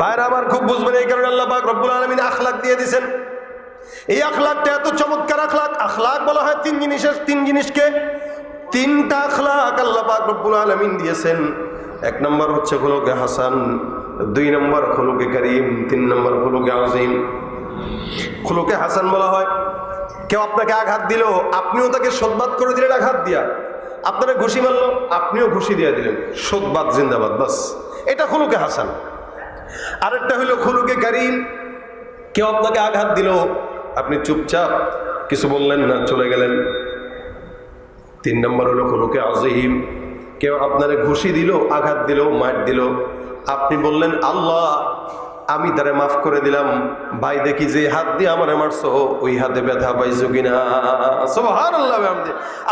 ভাইরা আবার খুব বুঝবেন এই কারণে আল্লাহ রব্বুল আলমিন আখলাক দিয়ে দিছেন। এই আখলাকটা এত চমৎকার আখলাক। আখলাক বলা হয় তিন জিনিসের, তিন জিনিসকে। তিনটা আখলাক আল্লাহ রব্বুল আলমিন দিয়েছেন। এক নম্বর হচ্ছে হলুকে হাসান, দুই নম্বর হলুকে করিম, তিন নম্বর হলুকে আজিম। খুলুকে হাসান বলা হয়, কেউ আপনাকে আঘাত দিল, আপনিও তাকে সদবাদ করে দিলেন আঘাত দিয়া। আপনারা ঘুষি মারলো, আপনিও ঘুষি দিয়ে দিলেন। সদবাদ জিন্দাবাদ, বাস। এটা খুলুকে হাসান। আরেকটা হইল খুলুকে কারিম। কেউ আপনাকে আঘাত দিল, আপনি চুপচাপ কিছু বললেন না, চলে গেলেন। তিন নম্বর হলো খুলুকে আজিম কেউ আপনারে ঘুষি দিল, আঘাত দিল, মার দিল। আপনি বললেন, আল্লাহ আমি তারে মাফ করে দিলাম। ভাই, দেখি যে হাত দিয়ে আমারে মারছো, ওই হাতে ব্যথা পাইছো কিনা? সোহান আল্লাহ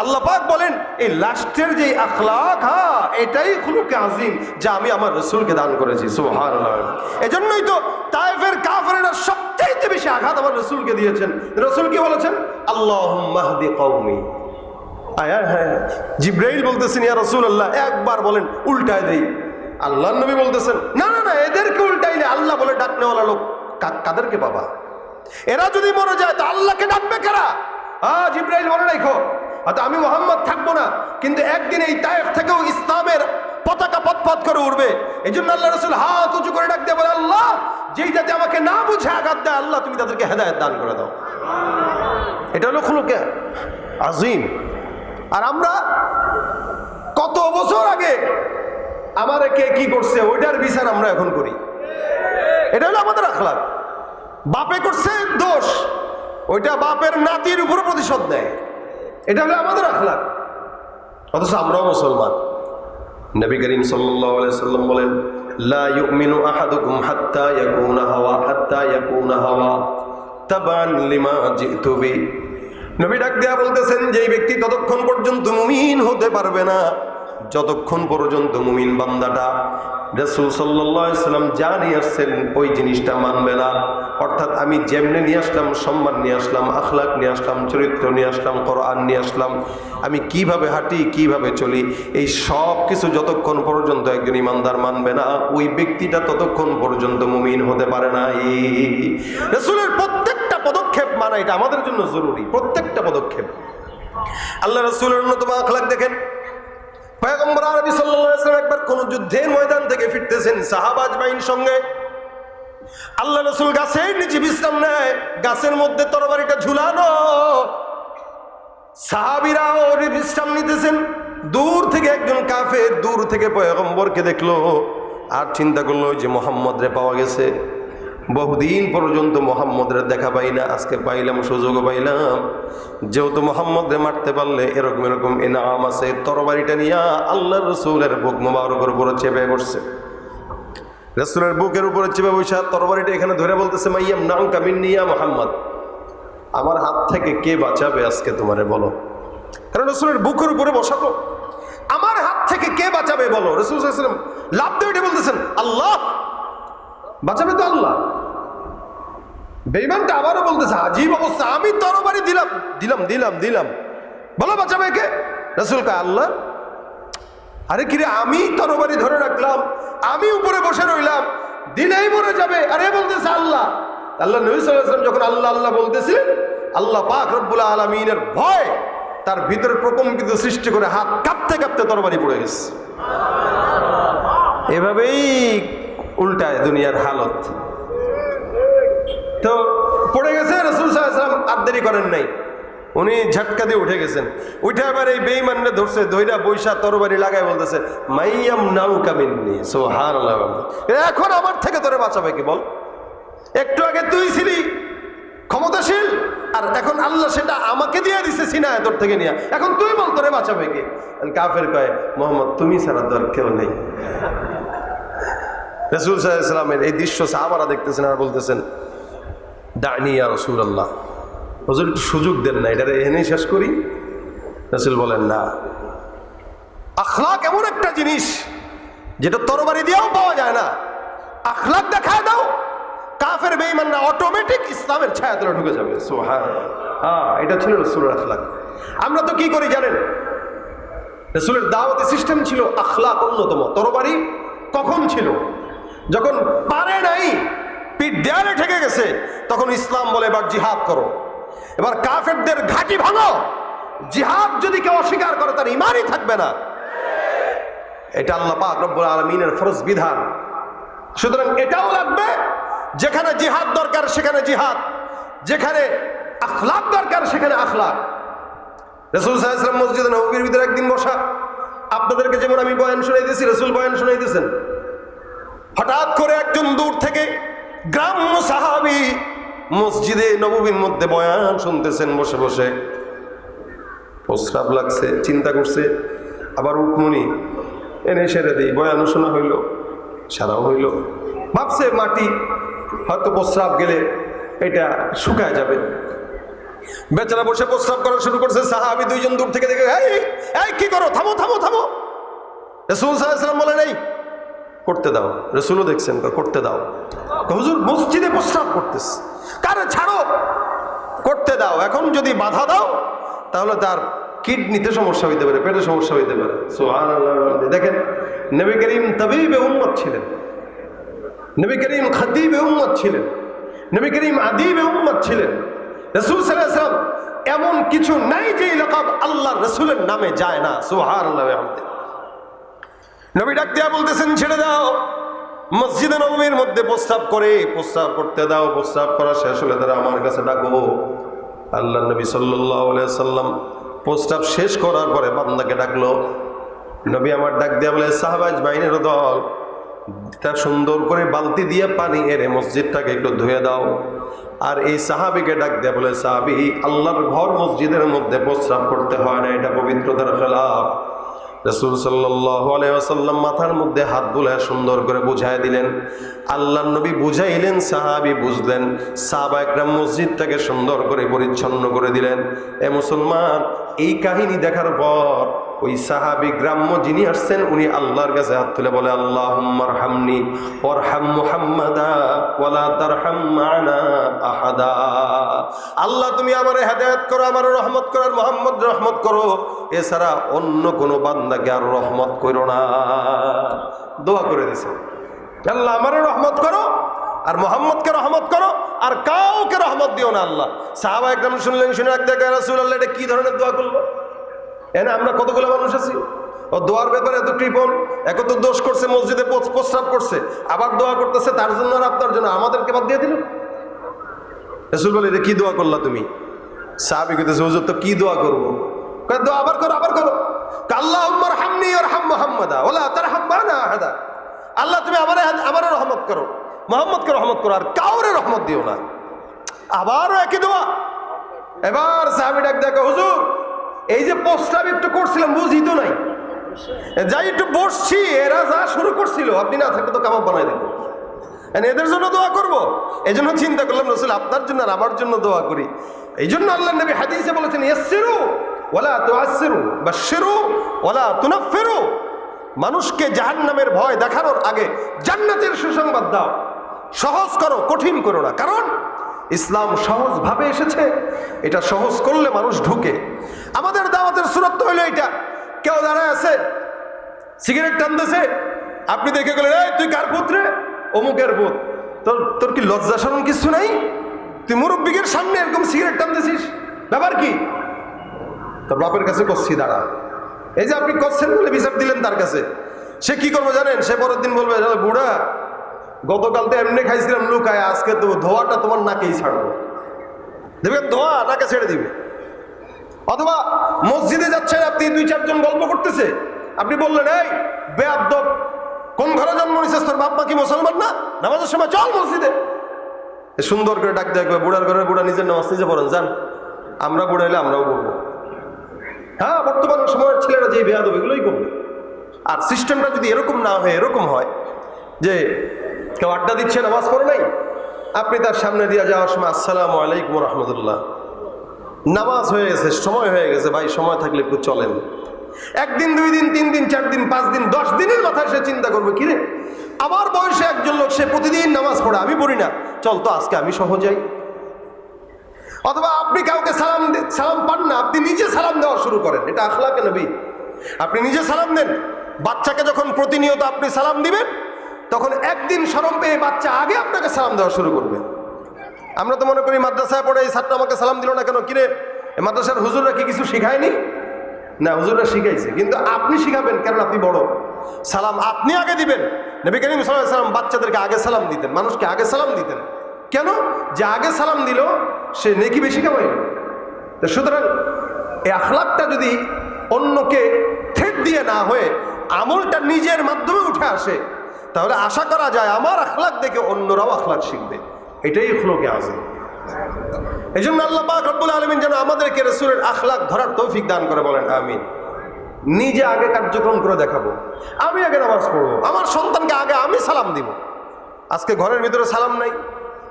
আল্লাহ পাক বলেন, এই লাস্টের যে আখলাক হ্যাঁ এটাই খুলুকে আজিম, যা আমি আমার রসুলকে দান করেছি। সোহান আল্লাহ এজন্যই তো তাইফের কাফেরা সবচাইতে বেশি আঘাত আমার রসুলকে দিয়েছেন। রসুল কি বলেছেন? আল্লাহ মাহদি কৌমি আয়া হ্যাঁ জিব্রাইল বলতেছেন, ইয়া রাসূলুল্লাহ, একবার বলেন, উল্টায় দেই। আল্লাহ নবী বলতেছেন, না না না, এদেরকে উল্টাইলে আল্লাহ বলে ডাকনেওয়ালা লোক কাদেরকে বাবা? এরা যদি মরে যায়, তো আল্লাহকে ডাকবে কারা? হ্যাঁ জিব্রাইল মনে রাখো হয়তো আমি মোহাম্মদ থাকব না, কিন্তু একদিন এই তায়েফ থেকেও ইসলামের পতাকা পথ করে উঠবে এই জন্য আল্লাহ রসুল হাত উঁচু করে ডাক দিয়ে বলে, আল্লাহ, যেই যাতে আমাকে না বুঝে আঘাত দেয়, আল্লাহ, তুমি তাদেরকে হেদায়ত দান করে দাও। এটা হলো খুলুকে আজিম। আর আমরা কত বছর আগে আমারে কে কি করছে, ওইটার বিচার আমরা এখন করি। এটা হলো আমাদের আখলাক। বাপে করছে দোষ, ওইটা বাপের নাতির উপর প্রতিশোধ নেয়। এটা হলো আমাদের আখলাক। অথচ আমরাও মুসলমান। নবী করিম সাল্লাম বলেন ডাক দেয়া বলতেছেন যে ব্যক্তি ততক্ষণ পর্যন্ত মুমিন হতে পারবে না যতক্ষণ পর্যন্ত মুমিন বান্দাটা রসুল সাল্লাম যা নিয়ে আসছেন ওই জিনিসটা মানবে না। অর্থাৎ আমি যেমনে নিয়ে আসলাম, সম্মান নিয়ে আসলাম, আখলাক নিয়ে আসলাম, চরিত্র নিয়ে আসলাম, কোরআন নিয়ে আসলাম, আমি কীভাবে হাঁটি, কীভাবে চলি, এই সব কিছু যতক্ষণ পর্যন্ত একজন ইমানদার মানবে না, ওই ব্যক্তিটা ততক্ষণ পর্যন্ত মুমিন হতে পারে না রসুলের প্রত্যেকটা পদক্ষেপ মানা এটা আমাদের জন্য জরুরি, প্রত্যেকটা পদক্ষেপ। আল্লাহ রসুলের অন্যতম আখলাক দেখেন। একবার যুদ্ধের ময়দান থেকে ফিরতেছেন সঙ্গে। আল্লাহ রসুল নিচে বিশ্রাম নেয়, গাছের মধ্যে তরবারিটা ঝুলানো। বিশ্রাম নিতেছেন। দূর থেকে একজন কাফের দূর থেকে পয়গম্বরকে দেখল আর চিন্তা করল যে মোহাম্মদ রে পাওয়া গেছে। বহুদিন পর্যন্ত মোহাম্মদের দেখা পাই না, আজকে পাইলাম, সুযোগও পাইলাম। যেহেতু মোহাম্মদরে মারতে পারলে এরকম এরকম এনাম আছে, তরবারিটা নিয়ে আল্লাহ রসুলের বুক মোবারকের উপরে চেপে বসছে। রসুলের বুকের উপরে চেপে বসে তরবারিটা এখানে ধরে বলতেছে, মাইয়াম নাম কামিন নিয়া মোহাম্মদ। আমার হাত থেকে কে বাঁচাবে আজকে তোমারে বলো? কারণ রসুলের বুকের উপরে বসাতো আমার হাত থেকে কে বাঁচাবে বলো? রসুল লাভ উঠে বলতেছেন, আল্লাহ বাঁচাবে তো আল্লাহ। বেইমানটা আবারও বলতেছে, আজীব অবস্থা, আমি তরবারি দিলাম দিলাম দিলাম দিলাম। বলো, বাঁচাবে কে রসুল কা আল্লাহ, আরে কিরে আমি তরবারি ধরে রাখলাম, আমি উপরে বসে রইলাম দিলেই মরে যাবে। আরে বলতেছে আল্লাহ। আল্লাহ নবী সাল্লাম যখন আল্লাহ আল্লাহ বলতেছিলেন, আল্লাহ পাক রব্বুল আলমিনের ভয় তার ভিতরে প্রকম্পিত সৃষ্টি করে হাত কাঁপতে কাঁপতে তরবারি পড়ে গেছে। এভাবেই উল্টায় দুনিয়ার হালত। তো পড়ে গেছে, রসুল সাল্লাম আর দেরি করেন নাই। উনি ঝটকা দিয়ে উঠে গেছেন। উঠে আবার এই বেইমানরে ধরছে দইরা বৈশা তরবারি লাগায় বলতেছে, মাইয়াম নাও কামিননি সোহান এখন আমার থেকে তোরে বাঁচাবে কি বল? একটু আগে তুই ছিলি ক্ষমতাশীল, আর এখন আল্লাহ সেটা আমাকে দিয়ে দিছে সিনায় তোর থেকে নিয়ে। এখন তুই বল তোরে বাঁচাবে কি? কাফের কয়, মোহাম্মদ, তুমি ছাড়া তোর কেউ নেই। রসুল সাল্লামের এই দৃশ্য সাহাবারা দেখতেছেন আর বলতেছেন দানিয়া রসুল আল্লাহ হজুর, একটু সুযোগ দেন না এটা এনেই শেষ করি। রসুল বলেন, না। আখলাক এমন একটা জিনিস যেটা তরবারি দিয়েও পাওয়া যায় না। আখলাক দেখায় দাও, কাফের বেইমানরা অটোমেটিক ইসলামের ছায়া তলে ঢুকে যাবে। সো হ্যাঁ হ্যাঁ এটা ছিল রসুলের আখলাক। আমরা তো কি করি জানেন? রসুলের দাওয়াতি সিস্টেম ছিল আখলাক অন্যতম। তরবারি কখন ছিল? যখন পারে নাই, পিঠ দেয়ালে ঠেকে গেছে, তখন ইসলাম বলে, এবার জিহাদ করো। এবার কাফেরদের ঘাঁটি ভাঙো। জিহাদ যদি কেউ অস্বীকার করে, তার ইমানই থাকবে না। এটা আল্লাহ পাক রব্বুল আলমিনের ফরজ বিধান। সুতরাং এটাও লাগবে, যেখানে জিহাদ দরকার, সেখানে জিহাদ। যেখানে আখলাক দরকার, সেখানে আখলাক। রসুল সাহেব মসজিদে নবীর ভিতরে একদিন বসা। আপনাদেরকে যেমন আমি বয়ান শুনাইতেছি, রসুল বয়ান শুনাইতেছেন। হঠাৎ করে একজন দূর থেকে গ্রাম্য সাহাবি মসজিদে নবীর মধ্যে বয়ান শুনতেছেন বসে বসে। প্রস্রাব লাগছে, চিন্তা করছে। আবার উঠমনি, এনে সেরে দিই, বয়ান শোনা হইল, সারাও হইল। ভাবছে মাটি, হয়তো প্রস্রাব গেলে এটা শুকায় যাবে। বেচারা বসে প্রস্রাব করা শুরু করছে, সাহাবি দুইজন দূর থেকে দেখে, এই কি করো? থামো থামো থামো। বলে, নেই করতে দাও। রসুলও দেখছেন করতে দাও। হুজুর, মসজিদে প্রস্রাব করতেস কারে ছাড়ো? করতে দাও। এখন যদি বাধা দাও, তাহলে তার কিডনিতে সমস্যা হইতে পারে, পেটে সমস্যা হইতে পারে। দেখেন, নবী করিম তবিবে উম্মত ছিলেন। নবী করিম খতিবে উম্মত ছিলেন। নবী করিম আদিবে উম্মত ছিলেন। রসুল সাল্লাম এমন কিছু নাই যে লকাব আল্লাহ রসুলের নামে যায় না। সুহার নবী ডাক দিয়া বলতেছেন, ছেড়ে দাও। মসজিদে নবমীর মধ্যে প্রস্তাব করে, প্রস্তাব করতে দাও, প্রস্তাব করা শেষ হলে তারা আমার কাছে ডাকো। আল্লাহ নবী সাল্লাম প্রস্তাব শেষ করার পরে বান্দাকে ডাকলো। নবী আমার ডাক দিয়া বলে সাহাবাজ বাইনের দল, তা সুন্দর করে বালতি দিয়ে পানি এনে মসজিদটাকে একটু ধুয়ে দাও। আর এই সাহাবিকে ডাক দেয়া বলে, সাহাবি, আল্লাহর ঘর মসজিদের মধ্যে প্রস্রাব করতে হয় না, এটা পবিত্রতার খেলাফ। রসুল সাল্লাম মাথার মধ্যে হাত বুলায় সুন্দর করে বুঝাই দিলেন। আল্লাহ নবী বুঝাইলেন, সাহাবি বুঝলেন, সাহাবা একরাম মসজিদটাকে সুন্দর করে পরিচ্ছন্ন করে দিলেন। এ মুসলমান, এই কাহিনী দেখার পর ওই সাহাবি গ্রাম্য যিনি আসছেন, উনি আল্লাহর কাছে হাত তুলে বলে আল্লাহ ওর হাম তার আহাদা। আল্লাহ, তুমি আমারে হেদায়ত করো, আমার রহমত করো, আর মোহাম্মদ রহমত করো। এছাড়া অন্য কোনো বান্দাকে আর রহমত করো না। দোয়া করে দিছে। আল্লাহ, আমারে রহমত করো, আর মোহাম্মদকে রহমত করো, আর কাউকে রহমত দিও না আল্লাহ। সাহাবা একদম শুনলেন, শুনে এক দেখে রাসুল আল্লাহ এটা কি ধরনের দোয়া করব এনে আমরা কতগুলো মানুষ আছি? ও, দোয়ার ব্যাপারে এত কৃপণ এক তো দোষ করছে, মসজিদে প্রস- প্রস্রাব করছে, আবার দোয়া করতেছে, তার জন্য আর আপনার জন্য আমাদেরকে বাদ দিয়ে দিল? রসুল বলে, এটা কি দোয়া করলা তুমি? সাহাবি কইতেছে, হুজুর, তো কি দোয়া করব? দোয়া আবার করো আবার করো। আল্লাহ উম্মার হামনি ওর হাম মোহাম্মদা ওলা তার হাম্বা না আহাদা। আল্লাহ, তুমি আমারে আমারে রহমত করো, মোহাম্মদকে রহমত করো, আর কাউরে রহমত দিও না। আবারও একই দোয়া। এবার সাহাবি ডাক দেখো হুজুর এই যে প্রস্তাব একটু করছিলাম, বুঝি তো নাই। যাই একটু বসছি, এরা যা শুরু করছিল, আপনি না থাকলে তো কাবাব বানাই দেবো। এদের জন্য দোয়া করব। এই জন্য চিন্তা করলাম, রসুল, আপনার জন্য আর আমার জন্য দোয়া করি। এই জন্য আল্লাহ নবী হাদিসে বলেছেন, ইয়াসসিরু ওয়ালা তুআসসিরু, বাশশিরু ওয়ালা তুনাফফিরু। মানুষকে জাহান্নামের ভয় দেখানোর আগে জান্নাতের সুসংবাদ দাও। সহজ করো, কঠিন করো না। কারণ ইসলাম সহজভাবে এসেছে, এটা সহজ করলে মানুষ ঢুকে। আমাদের দাওয়াতের সুরত্ব হইল এটা। কেউ দাঁড়ায় আছে, সিগারেট টানতেছে, আপনি দেখে গেলেন, এই, তুই কার পুত্রে অমুকের পুত তোর তোর কি লজ্জা শরম কিছু নাই? তুই মুরব্বিকের সামনে এরকম সিগারেট টানতেছিস? ব্যাপার কি? তোর বাপের কাছে কচ্ছি দাঁড়া। এই যে আপনি করছেন বলে বিচার দিলেন তার কাছে। সে কি করব জানেন? সে পরের দিন বলবে বুড়া গতকাল তো এমনি খাইছিলাম, লুকায়, আজকে তো ধোয়াটা তোমার নাকেই ছাড়বো। দেবে ধোয়া নাকে ছেড়ে দিবে। অথবা মসজিদে যাচ্ছেন আপনি, দুই চারজন গল্প করতেছে। আপনি বললেন, এই বেআব্দব, কোন ঘরে জন্ম নিছিস তোর বাপ মা কি মুসলমান না? নামাজের সময় চল মসজিদে। সুন্দর করে ডাক দেখবে বুড়ার ঘরে, বুড়া নিজের নামাজ নিজে পড়েন, যান। আমরা বুড়া হলে আমরাও বলব হ্যাঁ বর্তমান সময়ের ছেলেরা যে বেয়াদব, এগুলোই করবে। আর সিস্টেমটা যদি এরকম না হয়, এরকম হয় যে কেউ আড্ডা দিচ্ছে, নামাজ পড়ে নাই? আপনি তার সামনে দিয়ে যাওয়ার সময় আসসালামু আলাইকুম রহমতুল্লাহ। নামাজ হয়ে গেছে, সময় হয়ে গেছে, ভাই, সময় থাকলে একটু চলেন। একদিন, দুই দিন, তিন দিন, চার দিন, পাঁচ দিন, দশ দিনের মাথায় সে চিন্তা করবে, কিরে, আমার বয়সে একজন লোক, সে প্রতিদিন নামাজ পড়ে, আমি পড়ি না। চল তো, আজকে আমি সহ যাই। অথবা আপনি কাউকে সালাম সালাম পান না, আপনি নিজে সালাম দেওয়া শুরু করেন। এটা আখলাকে নবী। আপনি নিজে সালাম দেন, বাচ্চাকে যখন প্রতিনিয়ত আপনি সালাম দিবেন তখন একদিন সরম পেয়ে বাচ্চা আগে আপনাকে সালাম দেওয়া শুরু করবে। আমরা তো মনে করি মাদ্রাসায় পড়ে এই ছাত্র আমাকে সালাম দিল না কেন? কিরে মাদ্রাসার হুজুররা কি কিছু শিখায়নি? না, হুজুররা শিখাইছে, কিন্তু আপনি শিখাবেন কারণ আপনি বড়। সালাম আপনি আগে দিবেন। নবী করিম সালাম বাচ্চাদেরকে আগে সালাম দিতেন, মানুষকে আগে সালাম দিতেন। কেন? যে আগে সালাম দিল, সে নেকি বেশি কামাই তো সুতরাং এই আখলাকটা যদি অন্যকে ঠেট দিয়ে না হয়ে আমলটা নিজের মাধ্যমে উঠে আসে তাহলে আশা করা যায় আমার আখলাক দেখে অন্যরাও আখলাক শিখবে। এটাই হলোকে আসে এই জন্য আল্লাহ পাক আলমিন যেন আমাদেরকে রসুলের আখলাক ধরার তৌফিক দান করে বলেন, আমিন। নিজে আগে কার্যক্রম করে দেখাবো। আমি আগে নামাজ পড়ব। আমার সন্তানকে আগে আমি সালাম দিব। আজকে ঘরের ভিতরে সালাম নাই।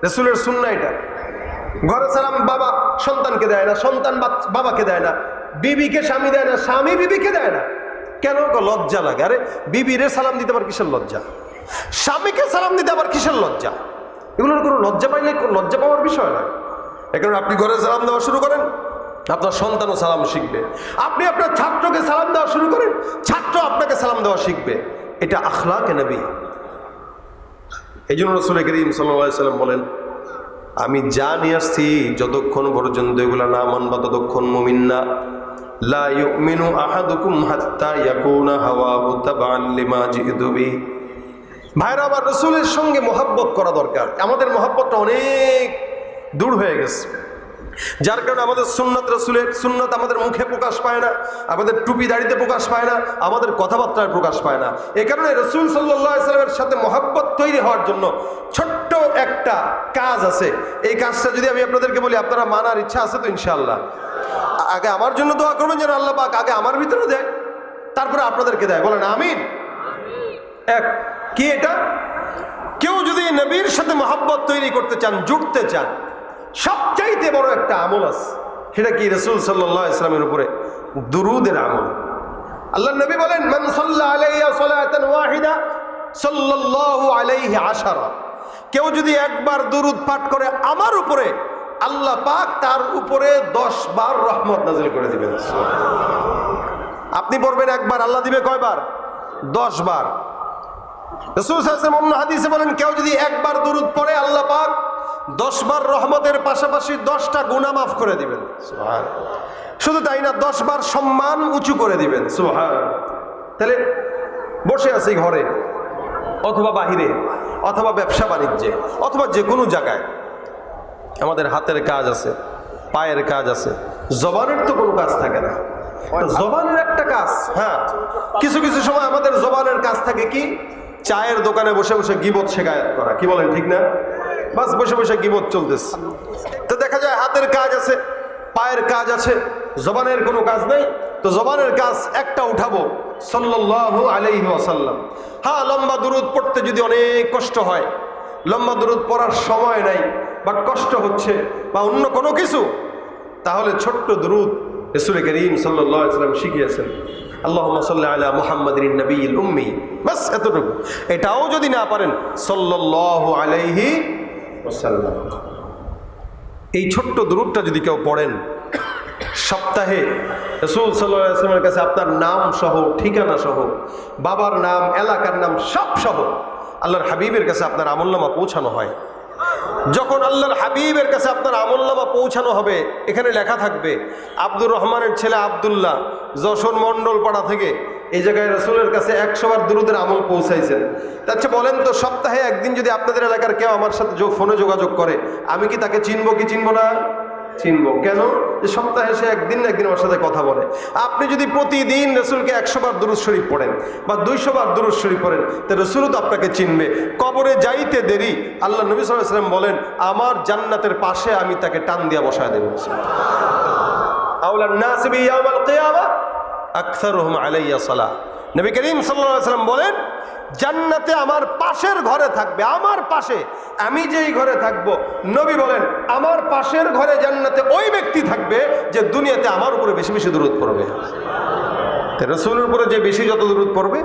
রসুলের সুন্না এটা। ঘরে সালাম বাবা সন্তানকে দেয় না, সন্তান বাবাকে দেয় না, বিবিকে স্বামী দেয় না, স্বামী বিবিকে দেয় না। কেন? লজ্জা লাগে? আরে বিবিরে সালাম দিতে পার কিসের লজ্জা? স্বামীকে সালাম দিতে আবার কিসের লজ্জা? এগুলোর কোনো লজ্জা পাইলে কোনো লজ্জা পাওয়ার বিষয় নয় এখন আপনি ঘরে সালাম দেওয়া শুরু করেন, আপনার সন্তানও সালাম শিখবে। আপনি আপনার ছাত্রকে সালাম দেওয়া শুরু করেন, ছাত্র আপনাকে সালাম দেওয়া শিখবে। এটা আখলাকে নবী। এই জন্য রসুল করিম সাল্লাম বলেন, আমি যা নিয়ে আসছি যতক্ষণ পর্যন্ত এগুলা না মানবা, ততক্ষণ মুমিন না। লা আহাদুকুম হাত্তা ইয়াকুনা হাওয়াহু তাবাআন লিমা জিতু বিহি। ভাইরা, আমার রসুলের সঙ্গে মহাব্বত করা দরকার। আমাদের মহাব্বতটা অনেক দূর হয়ে গেছে। যার কারণে আমাদের সুন্নত রসুলের সুন্নত আমাদের মুখে প্রকাশ পায় না, আমাদের টুপি দাড়িতে প্রকাশ পায় না, আমাদের কথাবার্তায় প্রকাশ পায় না। এ কারণে রসুল সাল্লামের সাথে মহাব্বত তৈরি হওয়ার জন্য ছোট্ট একটা কাজ আছে। এই কাজটা যদি আমি আপনাদেরকে বলি, আপনারা মানার ইচ্ছা আছে তো ইনশাআল্লাহ। আগে আমার জন্য দোয়া করবেন যেন আল্লাহ পাক আগে আমার ভিতরে দেয়, তারপরে আপনাদেরকে দেয়। বলেন, আমিন। এক কি এটা? কেউ যদি নবীর সাথে মহাব্বত তৈরি করতে চান, জুটতে চান, সবচাইতে বড় একটা আমল আছে। সেটা কি রসুল সাল্লাহ ইসলামের উপরে? দুরুদের আমল। আল্লাহ নবী বলেন কেউ যদি একবার দুরুদ পাঠ করে, আমার উপরে, আল্লাহ পাক তার উপরে দশ বার রহমত নাজিল করে দিবেন। আপনি পড়বেন একবার, আল্লাহ দিবে কয়বার? দশ বার। রসুল সাল্লাম অন্য হাদিসে বলেন কেউ যদি একবার দুরুদ পড়ে আল্লাহ পাক দশ বার রহমতের পাশাপাশি দশটা গুণা মাফ করে দিবেন। শুধু তাই না দশ বার সম্মান উঁচু করে দিবেন। তাহলে বসে আছি ঘরে অথবা বাহিরে অথবা ব্যবসা বাণিজ্যে অথবা যে কোনো জায়গায়। আমাদের হাতের কাজ আছে পায়ের কাজ আছে জবানের তো কোনো কাজ থাকে না। জবানের একটা কাজ হ্যাঁ। কিছু কিছু সময় আমাদের জবানের কাজ থাকে কি? চায়ের দোকানে বসে বসে গিবত শেখায়ত করা। কি বলেন, ঠিক না? বাস বসে বসে গিবত চলতেছে। তো দেখা যায় হাতের কাজ আছে, পায়ের কাজ আছে, জবানের কোনো কাজ নেই। তো জবানের কাজ একটা উঠাবো, সাল্লাল্লাহু আলাইহি আসাল্লাম হ্যাঁ লম্বা দুরুদ পড়তে যদি অনেক কষ্ট হয়, লম্বা দুরুদ পড়ার সময় নাই, বা কষ্ট হচ্ছে, বা অন্য কোনো কিছু, তাহলে ছোট্ট দুরুদ রসুল করিম সাল্লাম শিখিয়েছেন। আল্লাহ সাল্লাহ আলা মোহাম্মদ নবীল উম্মি। বাস, এতটুকু। এটাও যদি না পারেন সাল্লাহ আলাইহি ওসাল্লাম এই ছোট্ট দুরুদটা যদি কেউ পড়েন, সপ্তাহে রসুল সাল্লামের কাছে আপনার নাম সহ, ঠিকানা সহ, বাবার নাম, এলাকার নাম সব সহ, আল্লাহর হাবিবের কাছে আপনার আমলনামা পৌঁছানো হয়। যখন আল্লাহর হাবিবের কাছে আপনার আমলনামা পৌঁছানো হবে, এখানে লেখা থাকবে, আব্দুর রহমানের ছেলে আবদুল্লাহ, যশোর মণ্ডল পাড়া থেকে এই জায়গায় রসুলের কাছে একশোবার দুরুদের আমল পৌঁছাইছেন। আচ্ছা বলেন তো, সপ্তাহে একদিন যদি আপনাদের এলাকার কেউ আমার সাথে ফোনে যোগাযোগ করে, আমি কি তাকে চিনব কি চিনব না? চিনবো। কেন? যে সপ্তাহে সে একদিন না একদিন আমার সাথে কথা বলে। আপনি যদি প্রতিদিন রসুলকে একশো বার দুরুদ শরীফ পড়েন বা দুইশো বার দুরুদ শরীফ পড়েন, তো রসুলও তো আপনাকে চিনবে। কবরে যাইতে দেরি, আল্লাহ নবী সাল্লাম বলেন, আমার জান্নাতের পাশে আমি তাকে টান দিয়া বসায় দেবো। আউলার নাসিবি ইয়াউমাল কিয়ামা, আকসারুহুম আলাইয়া সালাহ। নবী করিম সাল্লাম বলেন, জান্নাতে আমার পাশের ঘরে থাকবে, আমার পাশে, আমি যেই ঘরে থাকব, নবী বলেন, আমার পাশের ঘরে জান্নাতে ওই ব্যক্তি থাকবে যে দুনিয়াতে আমার উপরে বেশি বেশি দূরত পড়বে। রসুলের উপরে যে বেশি যত দূরত পড়বে,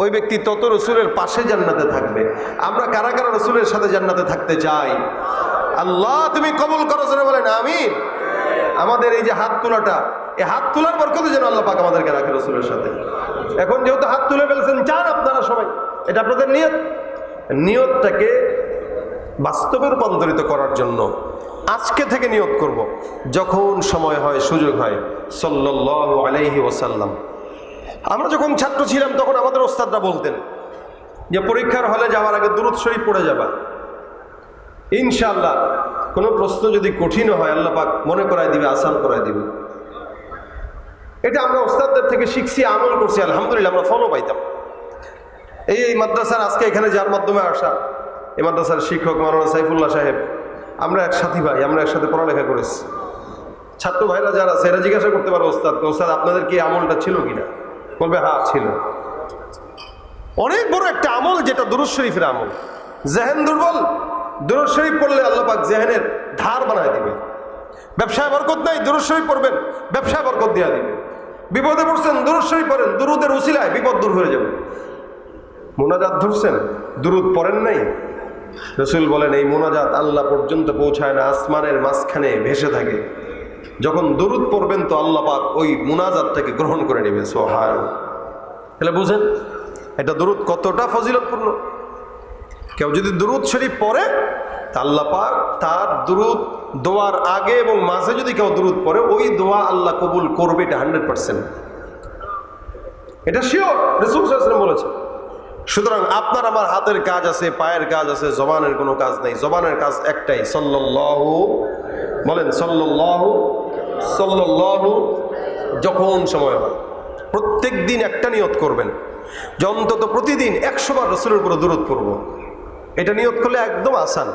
ওই ব্যক্তি তত রসুলের পাশে জান্নাতে থাকবে। আমরা কারা কারা রসুলের সাথে জান্নাতে থাকতে চাই? আল্লাহ, তুমি কবুল করো জোরে বলেন আমি আমাদের এই যে হাত তোলাটা, এই হাত তোলার পর কত যেন আল্লাহ পাক আমাদেরকে রাখে রসুলের সাথে। এখন যেহেতু হাত তুলে ফেলছেন, চান আপনারা সবাই। এটা আপনাদের নিয়ত। নিয়তটাকে বাস্তবে রূপান্তরিত করার জন্য আজকে থেকে নিয়ত করব। যখন সময় হয়, সুযোগ হয়, সাল্লাল্লাহু আলাইহি ওসাল্লাম আমরা যখন ছাত্র ছিলাম, তখন আমাদের ওস্তাদরা বলতেন যে, পরীক্ষার হলে যাওয়ার আগে দূরত শরীফ পড়ে যাবা। ইনশাল্লাহ কোনো প্রশ্ন যদি কঠিন হয়, আল্লাহ পাক মনে করায় দিবে, আসান করায় দিবে। এটা আমরা ওস্তাদদের থেকে শিখছি, আমল করছি, আলহামদুলিল্লাহ আমরা ফলো পাইতাম। এই এই মাদ্রাসার আজকে এখানে যার মাধ্যমে আসা, এই মাদ্রাসার শিক্ষক মারানা সাইফুল্লাহ সাহেব, আমরা এক সাথী ভাই, আমরা একসাথে পড়ালেখা করেছি। ছাত্র ভাইরা যারা আছে, এরা জিজ্ঞাসা করতে পারে, ওস্তাদ ওস্তাদ, আপনাদের কি আমলটা ছিল কিনা? বলবে হ্যাঁ ছিল। অনেক বড় একটা আমল যেটা দুরুজ শরীফের আমল। জেহেন দুর্বল দুরুজ শরীফ পড়লে আল্লাহ পাক জেহেনের ধার বানায় দিবে। ব্যবসায় বরকত নাই দুরুজ শরীফ পড়বেন, ব্যবসায় বরকত দেওয়া দিবে। বিপদে পড়ছেন দুরুজ শরীফ পড়েন, দুরুদের উসিলায় বিপদ দূর হয়ে যাবে। মোনাজাত ধরছেন, দুরুদ পড়েন নাই। রসুল বলেন, এই মোনাজাত আল্লাহ পর্যন্ত পৌঁছায় না, আসমানের মাঝখানে ভেসে থাকে। যখন দরুদ পড়বেন তো আল্লাহ পাক ওই মোনাজাতটাকে গ্রহণ করে নেবে সোহায় তাহলে বুঝেন, এটা দরুদ কতটা ফজিলতপূর্ণ। কেউ যদি দুরুদ শরীফ পড়ে তা আল্লাহ পাক তার দুরুদ দোয়ার আগে এবং মাঝে যদি কেউ দুরুদ পড়ে, ওই দোয়া আল্লাহ কবুল করবে এটা হান্ড্রেড পার্সেন্ট। এটা শিওর, রসুল বলেছে সুতরাং আপনার আমার হাতের কাজ আছে, পায়ের কাজ আছে, জবানের কোনো কাজ নেই। জবানের কাজ একটাই, সল্লাল্লাহু, বলেন সল্লাল্লাহু সল্লাল্লাহু যখন সময় হয়। প্রত্যেক দিন একটা নিয়ত করবেন। অন্তত প্রতিদিন একশো বার রসুলের উপরে দূরত পড়ব। এটা নিয়ত করলে একদম আসান।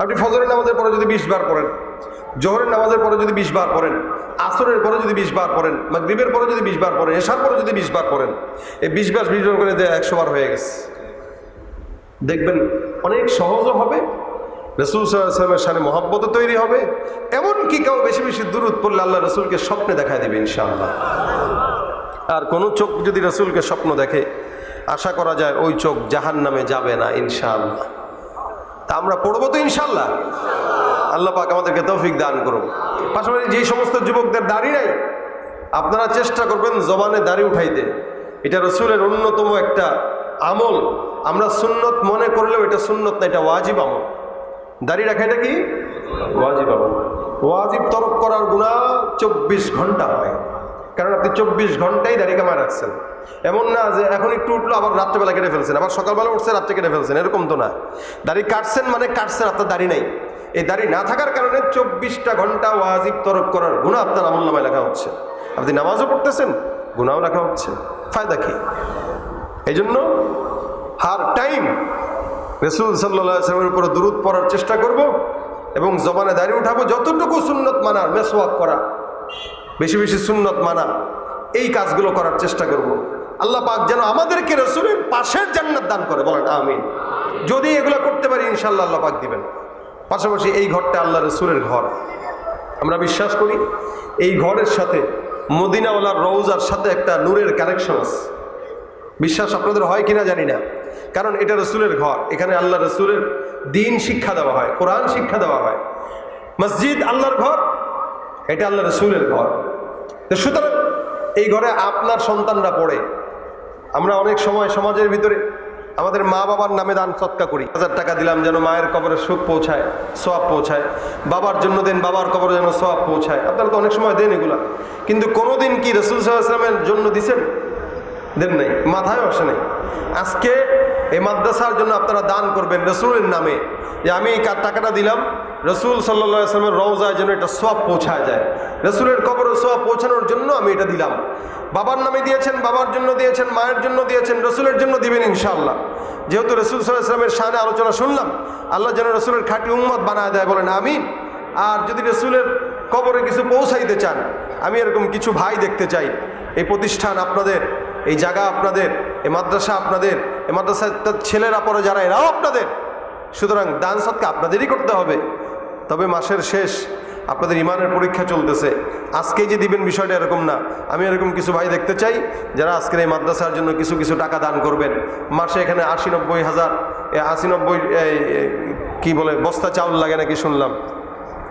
আপনি ফজরের নামাজের পরে যদি বিশ বার পড়েন, জোহরের নামাজের পরে যদি বিশ বার পড়েন, আসরের পরে যদি বিশ বার পড়েন, মাগরিবের পরে যদি বিশ বার পড়েন, এশার পরে যদি বিশ বার পড়েন, এই বিশ বার বিশ বার করে একশো বার হয়ে গেছে। দেখবেন অনেক সহজও হবে, রসুল সাল্লামের সামনে মহাব্বত তৈরি হবে, এমনকি কেউ বেশি বেশি দূরত পড়লে আল্লাহ রসুলকে স্বপ্নে দেখায় দেবে, ইনশাআল্লাহ। আর কোনো চোখ যদি রসুলকে স্বপ্ন দেখে, আশা করা যায় ওই চোখ জাহান নামে যাবে না, ইনশাআল্লাহ। তা আমরা পড়ব তো ইনশাল্লাহ। আল্লাহ পাক আমাদেরকে তৌফিক দান করুন পাশাপাশি যেই সমস্ত যুবকদের দাড়ি নাই আপনারা চেষ্টা করবেন জবানে দাড়ি উঠাইতে। এটা রসুলের অন্যতম একটা আমল। আমরা সুন্নত মনে করলেও এটা সুন্নত না এটা ওয়াজিব আমল। দাড়ি রাখা এটা কি ওয়াজিব আমল। ওয়াজিব তরক করার গুণা চব্বিশ ঘণ্টা হয়। কারণ আপনি চব্বিশ ঘন্টাই দাড়ি কামায় রাখছেন। এমন না যে এখন একটু উঠল, আবার রাত্রেবেলা কেটে ফেলছেন, আবার সকালবেলা উঠছে, রাত্রে কেটে ফেলছেন, এরকম তো না। দাড়ি কাটছেন মানে কাটছেন, আপনার দাড়ি নাই। এই দাড়ি না থাকার কারণে চব্বিশটা ঘণ্টা ওয়াজিব তরক করার গুণা আপনার আমল নামায় লেখা হচ্ছে। আপনি নামাজও পড়তেছেন গুণাও লেখা হচ্ছে। ফায়দা কি? এই জন্য হার টাইম রসুল সাল্লামের উপরে দূরত পড়ার চেষ্টা করব এবং জবানে দাঁড়িয়ে উঠাবো, যতটুকু সুন্নত মানার, মেসওয়াক করা। বেশি বেশি সুন্নত মানা। এই কাজগুলো করার চেষ্টা করব। আল্লাহ পাক যেন আমাদেরকে রসুলের পাশের জান্নাত দান করে। বলেন, আমিন। যদি এগুলো করতে পারি ইনশাল্লাহ আল্লাহ পাক দিবেন। পাশাপাশি এই ঘরটা আল্লাহ রসুলের ঘর। আমরা বিশ্বাস করি, এই ঘরের সাথে মদিনাওয়ালার রৌজার সাথে একটা নূরের কানেকশন আছে। বিশ্বাস আপনাদের হয় কিনা জানি না। কারণ এটা রসুলের ঘর। এখানে আল্লাহ রসুলের দিন শিক্ষা দেওয়া হয়, কোরআন শিক্ষা দেওয়া হয়। মসজিদ আল্লাহর ঘর, এটা আল্লাহ রসুলের ঘর। তো সুতরাং এই ঘরে আপনার সন্তানরা পড়ে। আমরা অনেক সময় সমাজের ভিতরে আমাদের মা বাবার নামে দান সৎকা করি। হাজার টাকা দিলাম যেন মায়ের কবরে সুখ পৌঁছায় সোয়াব পৌঁছায়। বাবার জন্য দেন বাবার কবরে যেন সোয়াব পৌঁছায়। আপনারা তো অনেক সময় দেন এগুলা। কিন্তু কোনোদিন কি রসুল সাল্লাহামের জন্য দিছেন? দেন নাই মাথায় আসে নাই। আজকে এই মাদ্রাসার জন্য আপনারা দান করবেন রসুলের নামে। যে আমি এই টাকাটা দিলাম, রসুল সাল্লা আসলামের রওজায় যেন এটা সব পৌঁছায় যায়। রসুলের কবরে সব পৌঁছানোর জন্য আমি এটা দিলাম। বাবার নামে দিয়েছেন, বাবার জন্য দিয়েছেন, মায়ের জন্য দিয়েছেন, রসুলের জন্য দিবেন ইনশাআল্লাহ। যেহেতু রসুল সাল্লাহ ইসলামের সামনে আলোচনা শুনলাম, আল্লাহ যেন রসুলের খাঁটি উম্মত বানায় দেয় বলেন আমি আর যদি রসুলের কবরে কিছু পৌঁছাইতে চান, আমি এরকম কিছু ভাই দেখতে চাই। এই প্রতিষ্ঠান আপনাদের এই জায়গা আপনাদের এ মাদ্রাসা আপনাদের এ মাদ্রাসার ছেলেরা পরে যারা এরাও আপনাদের। সুতরাং দান সৎকে আপনাদেরই করতে হবে। তবে মাসের শেষ আপনাদের ইমানের পরীক্ষা চলতেছে। আজকেই যে দিবেন বিষয়টা এরকম না। আমি এরকম কিছু ভাই দেখতে চাই যারা আজকের এই মাদ্রাসার জন্য কিছু কিছু টাকা দান করবেন। মাসে এখানে আশি নব্বই হাজার আশি নব্বই এই, বলে বস্তা চাউল লাগে নাকি শুনলাম।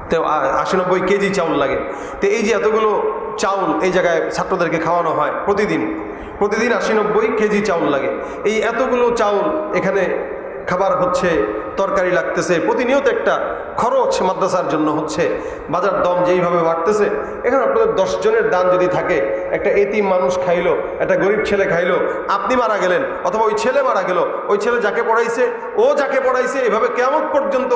তো আশি নব্বই কেজি চাউল লাগে। তো এই যে এতগুলো চাউল এই জায়গায় ছাত্রদেরকে খাওয়ানো হয় প্রতিদিন। প্রতিদিন আশি নব্বই কেজি চাউল লাগে। এই এতগুলো চাউল এখানে খাবার হচ্ছে, তরকারি লাগতেছে, প্রতিনিয়ত একটা খরচ মাদ্রাসার জন্য হচ্ছে। বাজার দম যেইভাবে বাড়তেছে, এখানে আপনাদের দশজনের দান যদি থাকে, একটা এতিম মানুষ খাইলো, একটা গরিব ছেলে খাইলো, আপনি মারা গেলেন, অথবা ওই ছেলে মারা গেল, ওই ছেলে যাকে পড়াইছে, ও যাকে পড়াইছে, এভাবে কেমন পর্যন্ত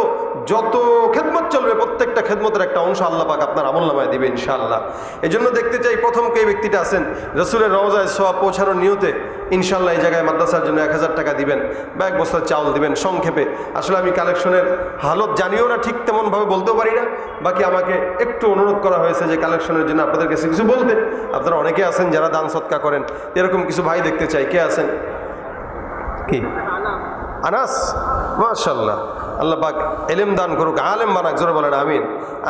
যত খেদমত চলবে, প্রত্যেকটা খেদমতের একটা অংশ আল্লাহ পাক আপনার আমল নামায় দিবে ইনশাআল্লাহ। এই জন্য দেখতে চাই প্রথম কে ব্যক্তিটা আছেন? রসুলের রওজায় সোয়া পৌঁছানোর নিয়তে ইনশাল্লাহ এই জায়গায় মাদ্রাসার জন্য এক হাজার টাকা দিবেন বা এক বস্তা চাউল দিবেন, সংক্ষেপে। আসলে আমি কালেকশনের হালত জানিও না, ঠিক তেমনভাবে বলতেও পারি না। বাকি আমাকে একটু অনুরোধ করা হয়েছে যে কালেকশনের জন্য আপনাদের কাছে কিছু বলতে। আপনারা অনেকে আছেন যারা দান সৎকা করেন। এরকম কিছু ভাই দেখতে চাই, কে আছেন? কি? আনাস? মাশাল্লাহ। আল্লাহ পাক এলেম দান করুক, আলেম বানাক, জোরে বলেন, আমিন।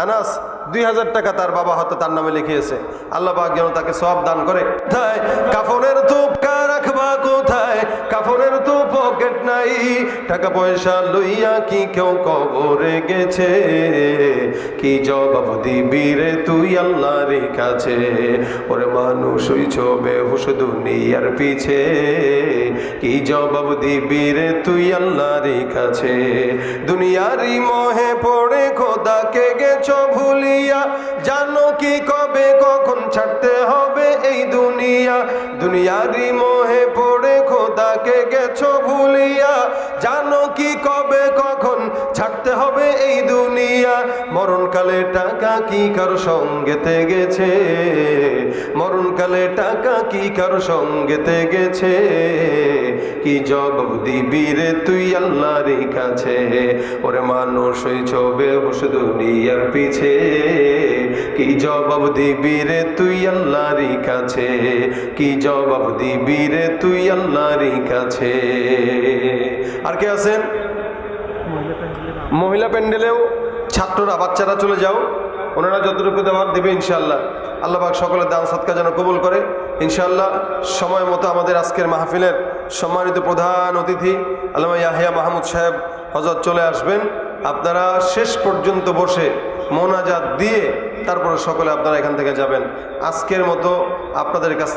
আনাস দুই হাজার টাকা তার বাবা হয়তো তার নামে লিখিয়েছে। আল্লাহ যেন তাকে সব দান করে। কোথায়? কাফনের তুপ কা রাখবা কোথায়? কাফনের তো পকেট নাই। টাকা পয়সা লইয়া কি কেউ কবরে গেছে? কি জবাব দিবি রে তুই কাছে? ওরে মানুষ হইছ দুনিয়ার পিছে। কি জবাব দিবি রে তুই আল্লাহর কাছে? দুনিয়ারই মোহে পড়ে খোদাকে গেছো ভুলিয়া, জানো কি কবে, কখন ছাড়তে হবে এই দুনিয়া। দুনিয়ারই মোহে পড়ে খোদাকে গেছো ভুলিয়া, জানো কি কবে, কখন ছাড়তে হবে এই দুনিয়া। মরণকালে টাকা কি কারও সঙ্গেতে গেছে? মরণকালে টাকা কি কারও সঙ্গেতে গেছে? কি জবাব দিবি রে তুই আল্লাহর কাছে? ওরে মানুষ হইছ বেহুশ দুনিয়ার পিছে। কি জবাব দিবি রে তুই আল্লাহর কাছে? কি জবাব দিবি রে তুই আল্লাহর কাছে? আর কে আছেন? মহিলা প্যান্ডেলেও ছাত্ররা বাচ্চারা চলে যাও। ওনারা যতটুকু দেওয়ার দেবে ইনশাল্লাহ আল্লাহ পাক সকলের দান সৎকা যেন কবুল করে। ইনশাল্লাহ সময় মতো আমাদের আজকের মাহফিলের সম্মানিত প্রধান অতিথি, আল্লামা ইয়াহিয়া মাহমুদ সাহেব হজরত চলে আসবেন। আপনারা শেষ পর্যন্ত বসে মোনাজাত দিয়ে তারপরে সকলে আপনারা এখান থেকে যাবেন। আজকের মতো আপনাদের কাছ